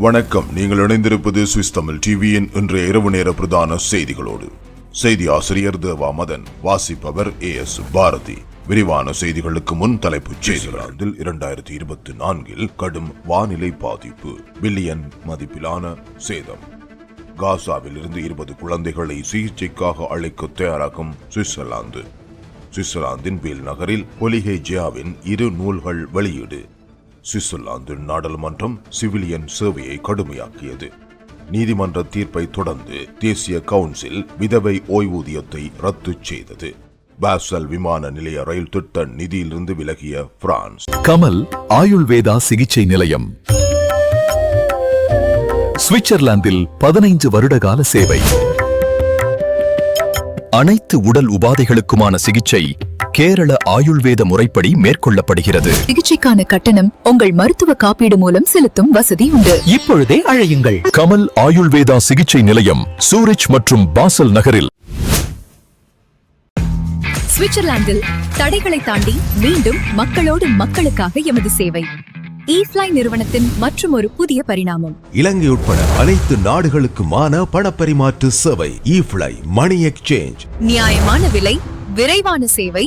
வணக்கம். நீங்கள் இணைந்திருப்பது சுவிஸ் தமிழ் டிவியின் இன்றைய இரவு நேர பிரதான செய்திகளோடு. செய்தி ஆசிரியர் தேவா மதன் வாசிப்பவர் ஏ எஸ் பாரதி. விரிவான செய்திகளுக்கு முன் தலைப்புச் செய்திகளில் இரண்டாயிரத்தி இருபத்தி நான்கில் கடும் வானிலை பாதிப்பு பில்லியன் மதிப்பிலான சேதம். காசாவில் இருந்து இருபது குழந்தைகளை சிகிச்சைக்காக அழைக்க தயாராகும் சுவிட்சர்லாந்து. சுவிட்சர்லாந்தின் பேல் நகரில் பொலிஹேஜியாவின் இரு நூல்கள் வெளியீடு. சுவிட்சர்லாந்து நாடாளுமன்றம் சிவிலியன் சேவையை கடுமையாக்கியது. நீதிமன்ற தீர்ப்பை தொடர்ந்து தேசிய கவுன்சில் விதவை ஓய்வூதியத்தை ரத்து செய்தது. பாசல் விமான நிலைய ரயில் திட்ட நிதியிலிருந்து விலகிய பிரான்ஸ். கமல் ஆயுள்வேதா சிகிச்சை நிலையம். சுவிட்சர்லாந்தில் பதினைந்து வருடகால சேவை. அனைத்து உடல் உபாதைகளுக்குமான சிகிச்சை கேரள ஆயுள்வேத முறைப்படி மேற்கொள்ளப்படுகிறது. சிகிச்சைக்கான கட்டணம் உங்கள் மருத்துவ காப்பீடு மூலம் செலுத்தும் வசதி உண்டு. இப்பொழுதே அழையுங்கள். கமல் ஆயுள்வேதா சிகிச்சை நிலையம் சூரிச் மற்றும் பாசல் நகரில். சுவிட்சர்லாந்தில் தடைகளை தாண்டி மீண்டும் மக்களோடு மக்களுக்காக எமது சேவை. ஈஃப்ளை நிறுவனத்தின் மற்றும் ஒரு புதிய பரிணாமம். இலங்கை உட்பட அனைத்து நாடுகளுக்குமான பணப்பரிமாற்று சேவை இஃப்ளை மணி எக்ஸ்சேஞ்ச் நியாயமான விலை விரைவான சேவை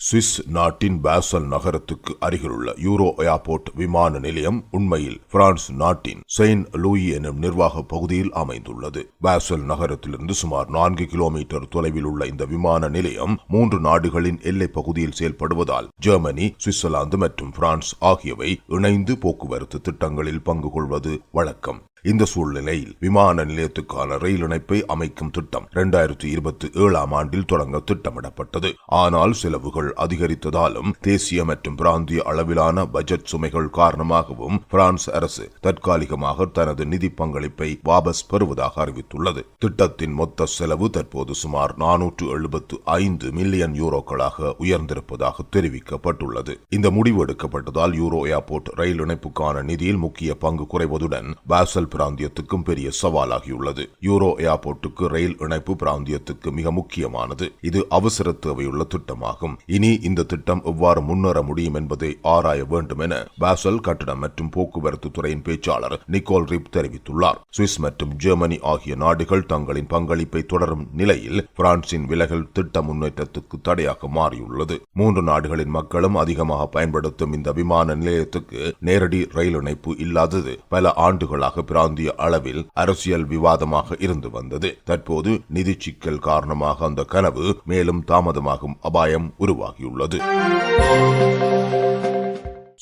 சுவிஸ் நாட்டின் பாசல் நகரத்துக்கு அருகிலுள்ள யூரோ ஏர்போர்ட் விமான நிலையம் உண்மையில் பிரான்ஸ் நாட்டின் செயின்ட் லூயி எனும் நிர்வாக பகுதியில் அமைந்துள்ளது. பாசல் நகரத்திலிருந்து சுமார் நான்கு கிலோமீட்டர் தொலைவில் உள்ள இந்த விமான நிலையம் மூன்று நாடுகளின் எல்லைப் பகுதியில் செயல்படுவதால் ஜெர்மனி சுவிட்சர்லாந்து மற்றும் பிரான்ஸ் ஆகியவை இணைந்து போக்குவரத்து திட்டங்களில் பங்கு கொள்வது வழக்கம். இந்த சூழ்நிலையில் விமான நிலையத்துக்கான ரயில் இணைப்பை அமைக்கும் திட்டம் இரண்டாயிரத்தி இருபத்தி ஏழாம் ஆண்டில் தொடங்க திட்டமிடப்பட்டது. ஆனால் செலவுகள் அதிகரித்ததாலும் தேசிய மற்றும் பிராந்திய அளவிலான பட்ஜெட் சுமைகள் காரணமாகவும் பிரான்ஸ் அரசு தற்காலிகமாக தனது நிதி பங்களிப்பை வாபஸ் பெறுவதாக அறிவித்துள்ளது. திட்டத்தின் மொத்த செலவு தற்போது சுமார் நானூற்று எழுபத்து ஐந்து மில்லியன் யூரோக்களாக உயர்ந்திருப்பதாக தெரிவிக்கப்பட்டுள்ளது. இந்த முடிவு எடுக்கப்பட்டதால் யூரோ ஏர்போர்ட் ரயில் இணைப்புக்கான நிதியில் முக்கிய பங்கு குறைவதுடன் பாசல் பிராந்தியத்துக்கும் பெரிய சவாலாகியுள்ளது. யூரோ ஏர்போர்ட்டுக்கு ரயில் இணைப்பு பிராந்தியத்துக்கு மிக முக்கியமானது. இது அவசர தேவையுள்ள திட்டமாகும். இனி இந்த திட்டம் எவ்வாறு முன்னேற முடியும் என்பதை ஆராய வேண்டும் என பாசல் கட்டடம் மற்றும் போக்குவரத்து துறையின் பேச்சாளர் நிக்கோல் ரிப் தெரிவித்துள்ளார். சுவிஸ் மற்றும் ஜெர்மனி ஆகிய நாடுகள் தங்களின் பங்களிப்பை தொடரும் நிலையில் பிரான்சின் விலகல் திட்ட முன்னேற்றத்துக்கு தடையாக மாறியுள்ளது. மூன்று நாடுகளின் மக்களும் அதிகமாக பயன்படுத்தும் இந்த விமான நிலையத்துக்கு நேரடி ரயில் இணைப்பு இல்லாதது பல ஆண்டுகளாக பிராந்திய அளவில் அரசியல் விவாதமாக இருந்து வந்தது. தற்போது நிதி சிக்கல் காரணமாக அந்த கனவு மேலும் தாமதமாகும் அபாயம் உருவாகியுள்ளது.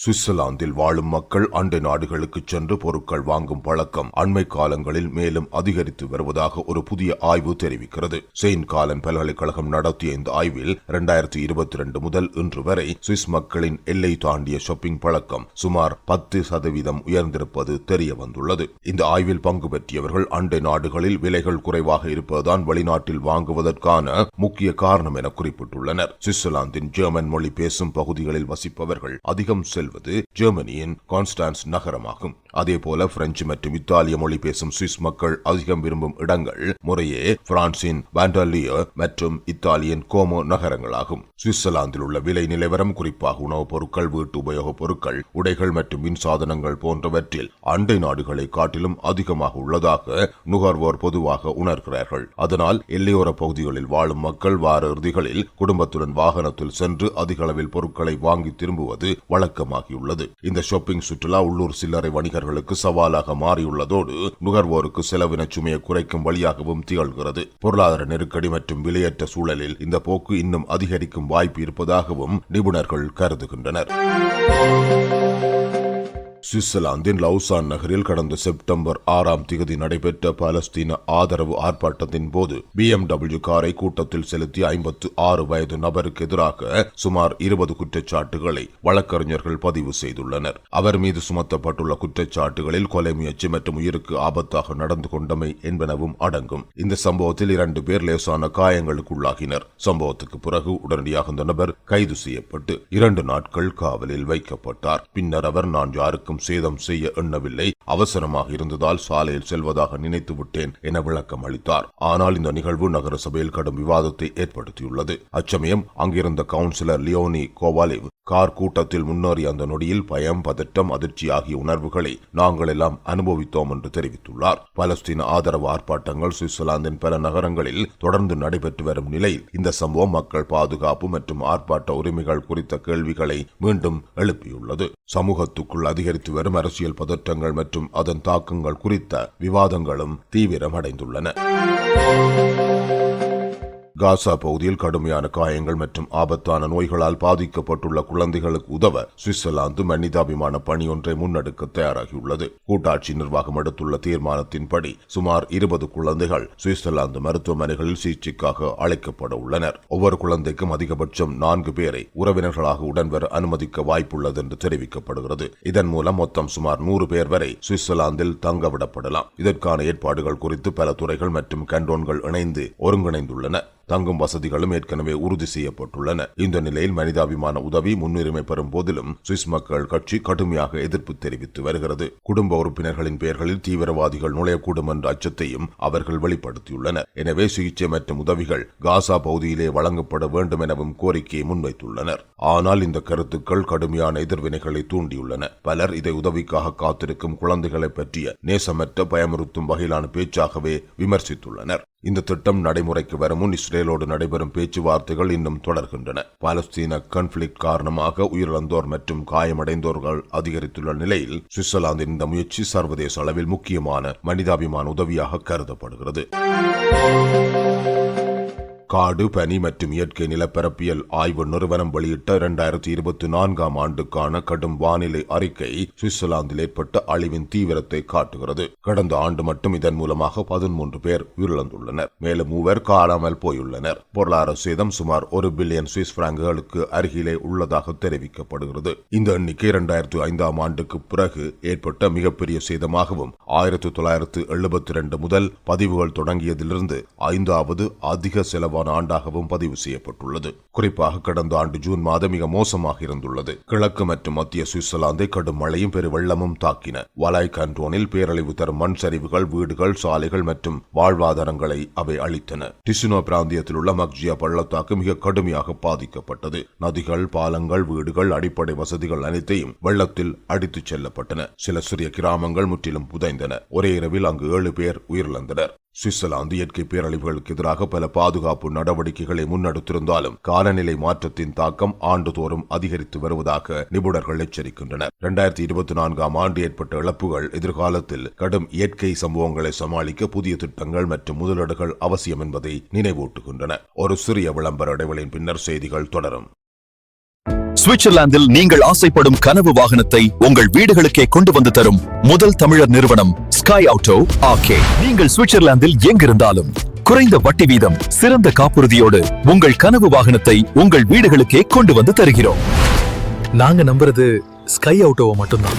சுவிட்சர்லாந்தில் வாழும் மக்கள் அண்டை நாடுகளுக்கு சென்று பொருட்கள் வாங்கும் பழக்கம் அண்மை காலங்களில் மேலும் அதிகரித்து வருவதாக ஒரு புதிய ஆய்வு தெரிவிக்கிறது. செயின்ட் காலன் பல்கலைக்கழகம் நடத்திய இந்த ஆய்வில் இரண்டாயிரத்தி இருபத்தி ரெண்டு முதல் இன்று வரை சுவிஸ் மக்களின் எல்லை தாண்டிய ஷாப்பிங் பழக்கம் சுமார் பத்து சதவீதம் உயர்ந்திருப்பது தெரிய வந்துள்ளது. இந்த ஆய்வில் பங்கு பெற்றியவர்கள் அண்டை நாடுகளில் விலைகள் குறைவாக இருப்பதுதான் வெளிநாட்டில் வாங்குவதற்கான முக்கிய காரணம் என குறிப்பிட்டுள்ளனர். சுவிட்சர்லாந்தின் ஜெர்மன் மொழி பேசும் பகுதிகளில் வசிப்பவர்கள் அதிகம் செல் செல்வது ஜெர்மனியின் கான்ஸ்டான்ஸ் நகரமாகும். அதேபோல பிரெஞ்சு மற்றும் இத்தாலிய மொழி பேசும் சுவிஸ் மக்கள் அதிகம் விரும்பும் இடங்கள் முறையே பிரான்சின் வாண்டலியோ மற்றும் இத்தாலியின் கோமோ நகரங்களாகும். சுவிட்சர்லாந்தில் உள்ள விலை நிலவரம் குறிப்பாக உணவுப் பொருட்கள் வீட்டு உபயோகப் பொருட்கள் உடைகள் மற்றும் மின் சாதனங்கள் போன்றவற்றில் அண்டை நாடுகளை காட்டிலும் அதிகமாக உள்ளதாக நுகர்வோர் பொதுவாக உணர்கிறார்கள். அதனால் எல்லையோர பகுதிகளில் வாழும் மக்கள் வார இறுதிகளில் குடும்பத்துடன் வாகனத்தில் சென்று அதிக அளவில் பொருட்களை வாங்கி திரும்புவது வழக்கமாகியுள்ளது. இந்த ஷாப்பிங் சுற்றுலா உள்ளூர் சில்லறை வணிக வணிகர்களுக்கு சவாலாக மாறியுள்ளதோடு நுகர்வோருக்கு செலவின சுமையை குறைக்கும் வழியாகவும் திகழ்கிறது. பொருளாதார நெருக்கடி மற்றும் விலையற்ற சூழலில் இந்த போக்கு இன்னும் அதிகரிக்கும் வாய்ப்பு இருப்பதாகவும் நிபுணர்கள் கருதுகின்றனர். சுவிட்சர்லாந்தின் லவுசான் நகரில் கடந்த செப்டம்பர் ஆறாம் திகதி நடைபெற்ற பாலஸ்தீன ஆதரவு ஆர்ப்பாட்டத்தின் போது பிஎம்டபிள்யூ காரை கூட்டத்தில் செலுத்திய ஐம்பத்து ஆறு வயது நபருக்கு எதிராக சுமார் இருபது குற்றச்சாட்டுகளை வழக்கறிஞர்கள் பதிவு செய்துள்ளனர். அவர் மீது சுமத்தப்பட்டுள்ள குற்றச்சாட்டுகளில் கொலை முயற்சி மற்றும் உயிருக்கு ஆபத்தாக நடந்து கொண்டமை என்பனவும் அடங்கும். இந்த சம்பவத்தில் இரண்டு பேர் லேசான காயங்களுக்குள்ளாகினர் சம்பவத்துக்கு பிறகு உடனடியாக அந்த நபர் கைது செய்யப்பட்டு இரண்டு நாட்கள் காவலில் வைக்கப்பட்டார். பின்னர் அவர் நான் யாருக்கும் சேதம் செய்ய எண்ணவில்லை. அவசரமாக இருந்ததால் சாலையில் செல்வதாக நினைத்து விட்டேன் என விளக்கம் அளித்தார். ஆனால் இந்த நிகழ்வு நகரசபையில் கடும் விவாதத்தை ஏற்படுத்தியுள்ளது. அச்சமயம் அங்கிருந்த கவுன்சிலர் லியோனி கோவாலிவ் கார் கூட்டத்தில் முன்னேறிய அந்த நொடியில் பயம் பதட்டம் அதிர்ச்சி ஆகிய உணர்வுகளை நாங்கள் எல்லாம் அனுபவித்தோம் என்று தெரிவித்துள்ளார். பலஸ்தீன ஆதரவு ஆர்ப்பாட்டங்கள் சுவிட்சர்லாந்தின் பல நகரங்களில் தொடர்ந்து நடைபெற்று வரும் நிலையில் இந்த சம்பவம் மக்கள் பாதுகாப்பு மற்றும் ஆர்ப்பாட்ட உரிமைகள் குறித்த கேள்விகளை மீண்டும் எழுப்பியுள்ளது. சமூகத்துக்குள் அதிகரித்து வரும் அரசியல் பதற்றங்கள் மற்றும் அதன் தாக்கங்கள் குறித்த விவாதங்களும் தீவிரமடைந்துள்ளன. காசா பகுதியில் கடுமையான காயங்கள் மற்றும் ஆபத்தான நோய்களால் பாதிக்கப்பட்டுள்ள குழந்தைகளுக்கு உதவ சுவிட்சர்லாந்து மனிதாபிமான பணி ஒன்றை முன்னெடுக்க தயாராகியுள்ளது. கூட்டாட்சி நிர்வாகம் எடுத்துள்ள தீர்மானத்தின்படி சுமார் இருபது குழந்தைகள் சுவிட்சர்லாந்து மருத்துவமனைகளில் சிகிச்சைக்காக அழைக்கப்பட உள்ளனர். ஒவ்வொரு குழந்தைக்கும் அதிகபட்சம் நான்கு பேரை உறவினர்களாக உடன்வர அனுமதிக்க வாய்ப்புள்ளது என்று தெரிவிக்கப்படுகிறது. இதன் மூலம் மொத்தம் சுமார் நூறு பேர் வரை சுவிட்சர்லாந்தில் தங்கவிடப்படலாம். இதற்கான ஏற்பாடுகள் குறித்து பல துறைகள் மற்றும் கண்டோன்கள் இணைந்து ஒருங்கிணைந்துள்ளன. தங்கும் வசதிகளும் ஏற்கனவே உறுதி செய்யப்பட்டுள்ளன. இந்த நிலையில் மனிதாபிமான உதவி முன்னுரிமை பெறும் போதிலும் சுவிஸ் மக்கள் கட்சி கடுமையாக எதிர்ப்பு தெரிவித்து வருகிறது. குடும்ப உறுப்பினர்களின் பெயர்களில் தீவிரவாதிகள் நுழையக்கூடும் என்ற அச்சத்தையும் அவர்கள் வெளிப்படுத்தியுள்ளனர். எனவே சிகிச்சை மற்றும் உதவிகள் காசா பகுதியிலே வழங்கப்பட வேண்டும் எனவும் கோரிக்கையை முன்வைத்துள்ளனர். ஆனால் இந்த கருத்துக்கள் கடுமையான எதிர்வினைகளை தூண்டியுள்ளன. பலர் இதை உதவிக்காக காத்திருக்கும் குழந்தைகளை பற்றிய நேசமற்ற பயமுறுத்தும் வகையிலான பேச்சாகவே விமர்சித்துள்ளனர். இந்த திட்டம் நடைமுறைக்கு வரும் முன் இஸ்ரேலோடு நடைபெறும் பேச்சுவார்த்தைகள் இன்னும் தொடர்கின்றன. பாலஸ்தீன கன்ஃபிளிக் காரணமாக உயிரிழந்தோர் மற்றும் காயமடைந்தோர்கள் அதிகரித்துள்ள நிலையில் சுவிட்சர்லாந்தின் இந்த முயற்சி சர்வதேச அளவில் முக்கியமான மனிதாபிமான உதவியாக கருதப்படுகிறது. காடு பனி மற்றும் இயற்கை நிலப்பரப்பியல் ஆய்வு நிறுவனம் வெளியிட்ட இரண்டாயிரத்தி இருபத்தி நான்காம் ஆண்டுக்கான கடும் வானிலை அறிக்கை சுவிட்சர்லாந்தில் ஏற்பட்ட அழிவின் தீவிரத்தை காட்டுகிறது. கடந்த ஆண்டு மட்டும் இதன் மூலமாக பதிமூன்று பேர் உயிரிழந்துள்ளனர். மேலும் மூவர் காணாமல் போயுள்ளனர். பொருளாதார சேதம் சுமார் ஒரு பில்லியன் சுவிஸ் பிராங்குகளுக்கு அருகிலே உள்ளதாக தெரிவிக்கப்படுகிறது. இந்த எண்ணிக்கை இரண்டாயிரத்தி ஐந்தாம் ஆண்டுக்கு பிறகு ஏற்பட்ட மிகப்பெரிய சேதமாகவும் ஆயிரத்தி தொள்ளாயிரத்து எழுபத்தி இரண்டு முதல் பதிவுகள் தொடங்கியதிலிருந்து ஐந்தாவது அதிக செலவு மோசமான ஆண்டாகவும் பதிவு செய்யப்பட்டுள்ளது. குறிப்பாக கடந்த ஆண்டு ஜூன் மாதம் மிக மோசமாக இருந்துள்ளது. கிழக்கு மற்றும் மத்திய சுவிட்சர்லாந்தை கடும் மழையும் பெருவெள்ளமும் தாக்கின. வலாய் கண்டோனில் பேரழிவு தரும் மண் சரிவுகள் வீடுகள் சாலைகள் மற்றும் வாழ்வாதாரங்களை அவை அளித்தன டிசுனோ பிராந்தியத்தில் உள்ள மக்ஜியா பள்ளத்தாக்கு மிக கடுமையாக பாதிக்கப்பட்டது. நதிகள் பாலங்கள் வீடுகள் அடிப்படை வசதிகள் அனைத்தையும் வெள்ளத்தில் அடித்துச் செல்லப்பட்டன. சில சிறிய கிராமங்கள் முற்றிலும் புதைந்தன. ஒரே இரவில் அங்கு ஏழு பேர் உயிரிழந்தனர். சுவிட்சர்லாந்து இயற்கை பேரழிவுகளுக்கு எதிராக பல பாதுகாப்பு நடவடிக்கைகளை முன்னெடுத்திருந்தாலும் காலநிலை மாற்றத்தின் தாக்கம் ஆண்டுதோறும் அதிகரித்து வருவதாக நிபுணர்கள் எச்சரிக்கின்றனர். இரண்டாயிரத்தி இருபத்தி நான்காம் ஆண்டு ஏற்பட்ட இழப்புகள் எதிர்காலத்தில் கடும் இயற்கை சம்பவங்களை சமாளிக்க புதிய திட்டங்கள் மற்றும் முதலீடுகள் அவசியம் என்பதை நினைவூட்டுகின்றன. ஒரு சிறிய விளம்பர இடைவெளியின் பின்னர் செய்திகள் தொடரும். சுவிட்சர்லாந்தில் நீங்கள் ஆசைப்படும் கனவு வாகனத்தை உங்கள் வீடுகளுக்கே கொண்டு வந்து தரும் முதல் தமிழர் நிறுவனம் ஸ்கை ஆட்டோ ஆகே நீங்கள் சுவிட்சர்லாந்தில் எங்கிருந்தாலும் குறைந்த வட்டி வீதம் சிறந்த காப்புறுதியோடு உங்கள் கனவு வாகனத்தை உங்கள் வீடுகளுக்கே கொண்டு வந்து தருகிறோம். நாங்க நம்புறது ஸ்கை ஆட்டோவை மட்டும்தான்.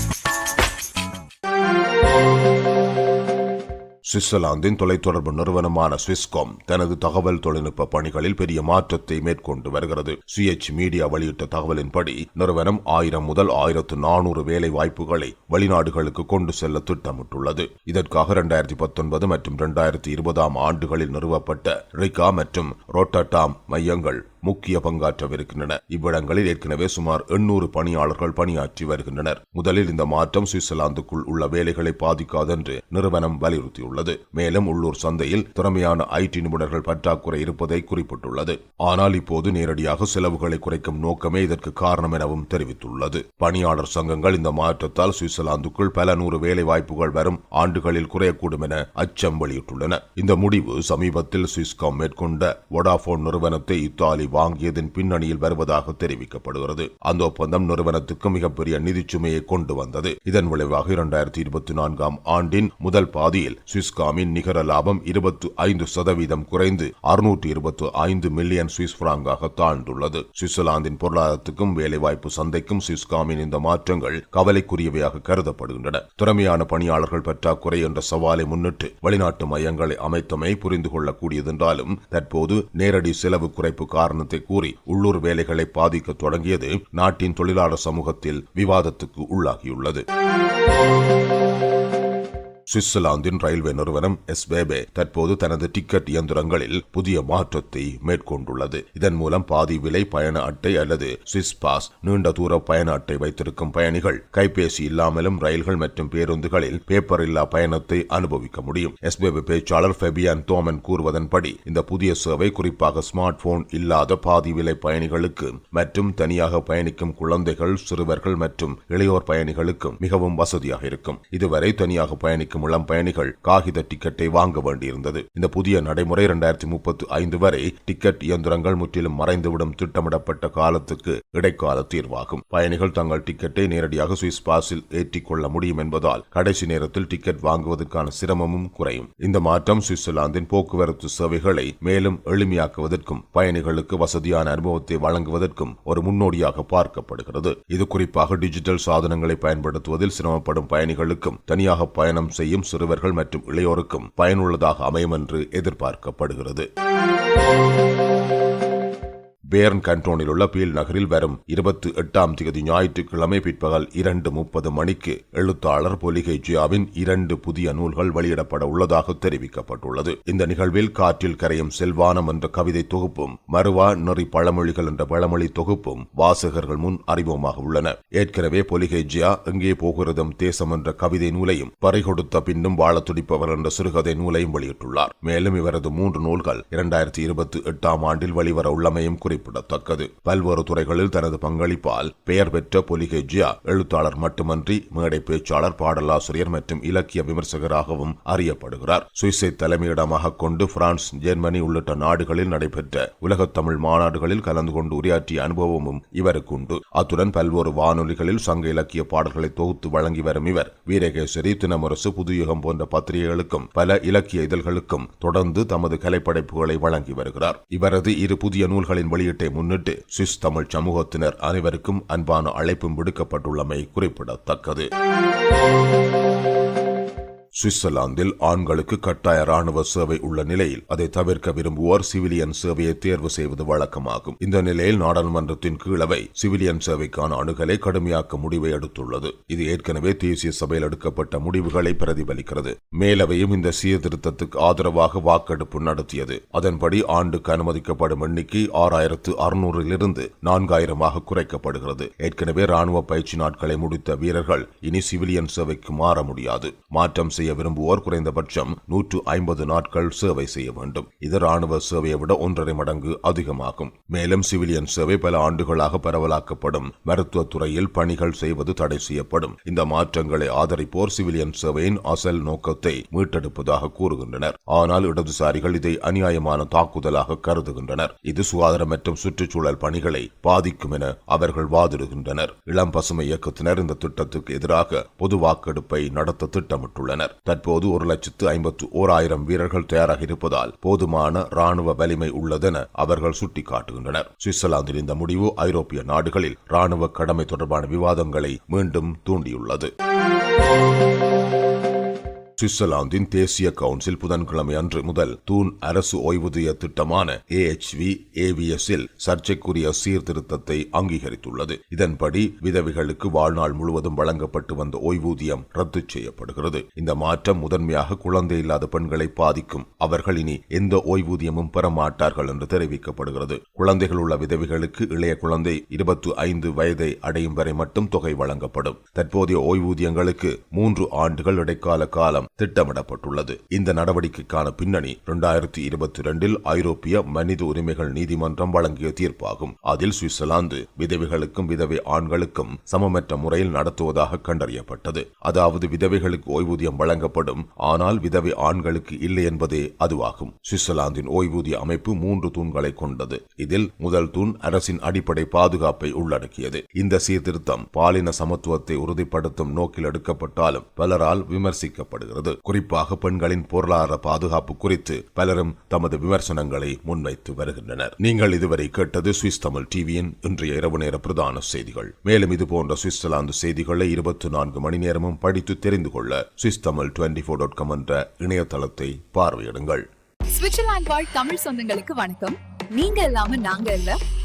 சுவிட்சர்லாந்தின் தொலைத்தொடர்பு நிறுவனமான சுவிஸ்காம் தனது தகவல் தொழில்நுட்ப பணிகளில் பெரிய மாற்றத்தை மேற்கொண்டு வருகிறது. சுயச் மீடியா வெளியிட்ட தகவலின்படி நிறுவனம் ஆயிரம் முதல் ஆயிரத்து நானூறு வேலை வாய்ப்புகளை வெளிநாடுகளுக்கு கொண்டு செல்ல திட்டமிட்டுள்ளது. இதற்காக இரண்டாயிரத்தி பத்தொன்பது மற்றும் இரண்டாயிரத்தி இருபதாம் ஆண்டுகளில் நிறுவப்பட்ட ரிகா மற்றும் ரோட்டட்டாம் மையங்கள் முக்கிய பங்காற்றவிருக்கின்றன இவ்விடங்களில் ஏற்கனவே சுமார் எண்ணூறு பணியாளர்கள் பணியாற்றி வருகின்றனர். முதலில் இந்த மாற்றம் சுவிட்சர்லாந்துக்குள் உள்ள வேலைகளை பாதிக்காதென்று நிறுவனம் வலியுறுத்தியுள்ளது. மேலும் உள்ளூர் சந்தையில் திறமையான ஐடி நிபுணர்கள் பற்றாக்குறை இருப்பதை குறிப்பிட்டுள்ளது. ஆனால் இப்போது நேரடியாக செலவுகளை குறைக்கும் நோக்கமே இதற்கு காரணம் எனவும் தெரிவித்துள்ளது. பணியாளர் சங்கங்கள் இந்த மாற்றத்தால் சுவிட்சர்லாந்துக்குள் பல நூறு வேலை வாய்ப்புகள் வரும் ஆண்டுகளில் குறையக்கூடும் என அச்சம் வெளியிட்டுள்ளன. இந்த முடிவு சமீபத்தில் சுவிஸ்காம் மேற்கொண்ட வோடாபோன் நிறுவனத்தை இத்தாலி வாங்கியதன் பின்னணியில் வருவதாக தெரிவிக்கப்படுகிறது. அந்த ஒப்பந்தம் நிறுவனத்துக்கு மிகப்பெரிய நிதிச்சுமையை கொண்டு வந்தது. இதன் விளைவாக இரண்டாயிரத்தி இருபத்தி நான்காம் ஆண்டின் முதல் பாதியில் சுவிஸ்காமின் நிகர லாபம் இருபத்தி ஐந்து சதவீதம் குறைந்து அறுநூற்று இருபத்தி ஐந்து மில்லியன் சுவிஸ் பிராங்காக தாழ்ந்துள்ளது. சுவிட்சர்லாந்தின் பொருளாதாரத்துக்கும் வேலைவாய்ப்பு சந்தைக்கும் சுவிஸ்காமின் இந்த மாற்றங்கள் கவலைக்குரியவையாக கருதப்படுகின்றன. திறமையான பணியாளர்கள் பற்றாக்குறை என்ற சவாலை முன்னிட்டு வெளிநாட்டு மையங்களை அமைத்தமை புரிந்து கொள்ளக்கூடியதென்றாலும் தற்போது நேரடி செலவு குறைப்பு காரணத்தை கூறி உள்ளூர் வேலைகளை பாதிக்க தொடங்கியது நாட்டின் தொழிலாளர் சமூகத்தில் விவாதத்துக்கு உள்ளாகியுள்ளது. சுவிட்சர்லாந்தின் ரயில்வே நிறுவனம் எஸ்பேபே தற்போது தனது டிக்கெட் இயந்திரங்களில் புதிய மாற்றத்தை மேற்கொண்டுள்ளது. இதன் மூலம் பாதி விலை பயண அட்டை அல்லது சுவிஸ் பாஸ் நீண்ட தூர பயண அட்டை வைத்திருக்கும் பயணிகள் கைபேசி இல்லாமலும் ரயில்கள் மற்றும் பேருந்துகளில் பேப்பர் இல்லா பயணத்தை அனுபவிக்க முடியும். எஸ்பேபே பேச்சாளர் ஃபெபியான் தோமன் கூறுவதன்படி இந்த புதிய சேவை குறிப்பாக ஸ்மார்ட் போன் இல்லாத பாதி விலை பயணிகளுக்கு மற்றும் தனியாக பயணிக்கும் குழந்தைகள் சிறுவர்கள் மற்றும் இளையோர் பயணிகளுக்கும் மிகவும் வசதியாக இருக்கும். இதுவரை தனியாக பயணிக்கும் இளம் பயணிகள் காகித டிக்கெட்டை வாங்க வேண்டியிருந்தது. இந்த புதிய நடைமுறை இரண்டாயிரத்தி முப்பத்தி ஐந்து வரை டிக்கெட் இயந்திரங்கள் முற்றிலும் மறைந்துவிடும் திட்டமிடப்பட்ட காலத்துக்கு இடைக்கால தீர்வாகும். பயணிகள் தங்கள் டிக்கெட்டை நேரடியாக சுவிஸ் பாஸில் ஏற்றிக் கொள்ள முடியும் என்பதால் கடைசி நேரத்தில் டிக்கெட் வாங்குவதற்கான சிரமமும் குறையும். இந்த மாற்றம் சுவிட்சர்லாந்தின் போக்குவரத்து சேவைகளை மேலும் எளிமையாக்குவதற்கும் பயணிகளுக்கு வசதியான அனுபவத்தை வழங்குவதற்கும் ஒரு முன்னோடியாக பார்க்கப்படுகிறது. இது குறிப்பாக டிஜிட்டல் சாதனங்களை பயன்படுத்துவதில் சிரமப்படும் பயணிகளுக்கும் தனியாக பயணம் செய்யும் சிறுவர்கள் மற்றும் இளையோருக்கும் பயனுள்ளதாக அமையும் என்று எதிர்பார்க்கப்படுகிறது. பேர்ன் கண்டோனில் உள்ள பீல் நகரில் வரும் இருபத்தி எட்டாம் தேதி ஞாயிற்றுக்கிழமை பிற்பகல் இரண்டு முப்பது மணிக்கு எழுத்தாளர் பொலிகை ஜியாவின் இரண்டு புதிய நூல்கள் வெளியிடப்பட உள்ளதாக தெரிவிக்கப்பட்டுள்ளது. இந்த நிகழ்வில் காற்றில் கரையும் செல்வானம் என்ற கவிதை தொகுப்பும் மறுவா நெறி பழமொழிகள் என்ற பழமொழி தொகுப்பும் வாசகர்கள் முன் அறிமுகமாக உள்ளன. ஏற்கனவே பொலிகை ஜியா எங்கே போகிறதும் தேசம் என்ற கவிதை நூலையும் பறிகொடுத்த பின்னும் வாழ துடிப்பவர் என்ற சிறுகதை நூலையும் வெளியிட்டுள்ளார். மேலும் இவரது மூன்று நூல்கள் இரண்டாயிரத்தி இருபத்தி எட்டாம் ஆண்டில் வெளிவர உள்ளமையும் குறிப்பிடத்தக்கது. பல்வேறு துறைகளில் தனது பங்களிப்பால் பெயர் பெற்ற பொலிகெஜியா எழுத்தாளர் மட்டுமன்றி மேடை பேச்சாளர் பாடலாசிரியர் மற்றும் இலக்கிய விமர்சகராகவும் அறியப்படுகிறார். சுவிஸை தலைமையிடமாக கொண்டு பிரான்ஸ் ஜெர்மனி உள்ளிட்ட நாடுகளில் நடைபெற்ற உலக தமிழ் மாநாடுகளில் கலந்து கொண்டு உரையாற்றிய அனுபவமும் இவருக்கு உண்டு. அத்துடன் பல்வேறு வானொலிகளில் சங்க இலக்கிய பாடல்களை தொகுத்து வழங்கி வரும் இவர் வீரகேசரி தினமரசு புதுயுகம் போன்ற பத்திரிகைகளுக்கும் பல இலக்கிய இதழ்களுக்கும் தொடர்ந்து தமது கலைப்படைப்புகளை வழங்கி வருகிறார். இவரது இரு புதிய நூல்களின் வெளியீட்டை முன்னிட்டு சுவிஸ் தமிழ் சமூகத்தினர் அனைவருக்கும் அன்பான அழைப்பும் விடுக்கப்பட்டுள்ளமை குறிப்பிடத்தக்கது. சுவிட்சர்லாந்தில் ஆண்களுக்கு கட்டாய ராணுவ சேவை உள்ள நிலையில் அதை தவிர்க்க விரும்புவோர் சிவிலியன் சேவையை தேர்வு செய்வது வழக்கமாகும். இந்த நிலையில் நாடாளுமன்றத்தின் கீழவை சிவிலியன் சேவைக்கான அணுகலை கடுமையாக்க முடிவை எடுத்துள்ளது. இது ஏற்கனவே தேசிய சபையில் எடுக்கப்பட்ட முடிவுகளை பிரதிபலிக்கிறது. மேலவையும் இந்த சீர்திருத்தத்துக்கு ஆதரவாக வாக்கெடுப்பு நடத்தியது. அதன்படி ஆண்டுக்கு அனுமதிக்கப்படும் எண்ணிக்கை ஆறாயிரத்து அறுநூறிலிருந்து நான்காயிரமாக குறைக்கப்படுகிறது. ஏற்கனவே ராணுவ பயிற்சி நாட்களை முடித்த வீரர்கள் இனி சிவிலியன் சேவைக்கு மாற முடியாது. மாற்றம் செய்ய விரும்புவோர் குறைந்தபட்சம் நூற்று ஐம்பது நாட்கள் சேவை செய்ய வேண்டும். இது ராணுவ சேவையை விட ஒன்றரை மடங்கு அதிகமாகும். மேலும் சிவிலியன் சேவை பல ஆண்டுகளாக பரவலாக்கப்படும். மருத்துவ துறையில் பணிகள் செய்வது தடை செய்யப்படும். இந்த மாற்றங்களை ஆதரிப்போர் சிவிலியன் சேவையின் அசல் நோக்கத்தை மீட்டெடுப்பதாக கூறுகின்றனர். ஆனால் இடதுசாரிகள் இதை அநியாயமான தாக்குதலாக கருதுகின்றனர். இது சுகாதார மற்றும் சுற்றுச்சூழல் பணிகளை பாதிக்கும் என அவர்கள் வாதிடுகின்றனர். இளம் பசுமை இயக்கத்தினர் இந்த திட்டத்துக்கு எதிராக பொது வாக்கெடுப்பை நடத்த திட்டமிட்டுள்ளனர். தற்போது ஒரு லட்சத்து ஐம்பத்து ஓர் ஆயிரம் வீரர்கள் தயாராக இருப்பதால் போதுமான ராணுவ வலிமை உள்ளதென அவர்கள் சுட்டிக்காட்டுகின்றனர். சுவிட்சர்லாந்தில் இந்த முடிவு ஐரோப்பிய நாடுகளில் ராணுவ கடமை தொடர்பான விவாதங்களை மீண்டும் தூண்டியுள்ளது. சுவிட்சர்லாந்தின் தேசிய கவுன்சில் புதன்கிழமை அன்று முதல் தூண் அரசு ஓய்வூதிய திட்டமான ஏஎச்வி ஏவிஎஸ்இல் சர்ச்சைக்குரிய சீர்திருத்தத்தை அங்கீகரித்துள்ளது. இதன்படி விதவிகளுக்கு வாழ்நாள் முழுவதும் வழங்கப்பட்டு வந்த ஓய்வூதியம் ரத்து செய்யப்படுகிறது. இந்த மாற்றம் முதன்மையாக குழந்தை இல்லாத பெண்களை பாதிக்கும். அவர்கள் இனி எந்த ஓய்வூதியமும் பெற மாட்டார்கள் என்று தெரிவிக்கப்படுகிறது. குழந்தைகள் உள்ள விதவைகளுக்கு இளைய குழந்தை இருபத்தி ஐந்து வயதை அடையும் வரை மட்டும் தொகை வழங்கப்படும். தற்போதைய ஓய்வூதியங்களுக்கு மூன்று ஆண்டுகள் இடைக்கால காலம். திட்டமிடப்பட்டுள்ளது. இந்த நடவடிக்கைக்கான பின்னணி இரண்டாயிரத்தி இருபத்தி இரண்டில் ஐரோப்பிய மனித உரிமைகள் நீதிமன்றம் வழங்கிய தீர்ப்பாகும். அதில் சுவிட்சர்லாந்து விதவைகளுக்கும் விதவை ஆண்களுக்கும் சமமற்ற முறையில் நடத்துவதாக கண்டறியப்பட்டது. அதாவது விதவைகளுக்கு ஓய்வூதியம் வழங்கப்படும் ஆனால் விதவை ஆண்களுக்கு இல்லை என்பதே அதுவாகும். சுவிட்சர்லாந்தின் ஓய்வூதிய அமைப்பு மூன்று தூண்களை கொண்டது. இதில் முதல் தூண் அரசின் அடிப்படை பாதுகாப்பை உள்ளடக்கியது. இந்த சீர்திருத்தம் பாலின சமத்துவத்தை உறுதிப்படுத்தும் நோக்கில் எடுக்கப்பட்டாலும் பலரால் விமர்சிக்கப்படுகிறது. குறிப்பாக பெண்களின் பொருளாதார பாதுகாப்பு குறித்து பலரும் தமது விமர்சனங்களை முன்வைத்து வருகின்றனர். நீங்கள் இதுவரை கேட்டது சுவிஸ் தமிழ் டிவியின் இன்றைய இரவு நேர பிரதான செய்திகள். மேலும் இது போன்ற சுவிட்சர்லாந்து செய்திகளை இருபத்தி நான்கு மணி நேரமும் படித்து தெரிந்து கொள்ள Swiss Tamil twenty four dot com என்ற இணையதளத்தை பார்வையிடுங்கள். சுவிட்சர்லாந்து வாழ் தமிழ் சொந்தங்களுக்கு வணக்கம். நீங்க இல்லாம நாங்க இல்ல.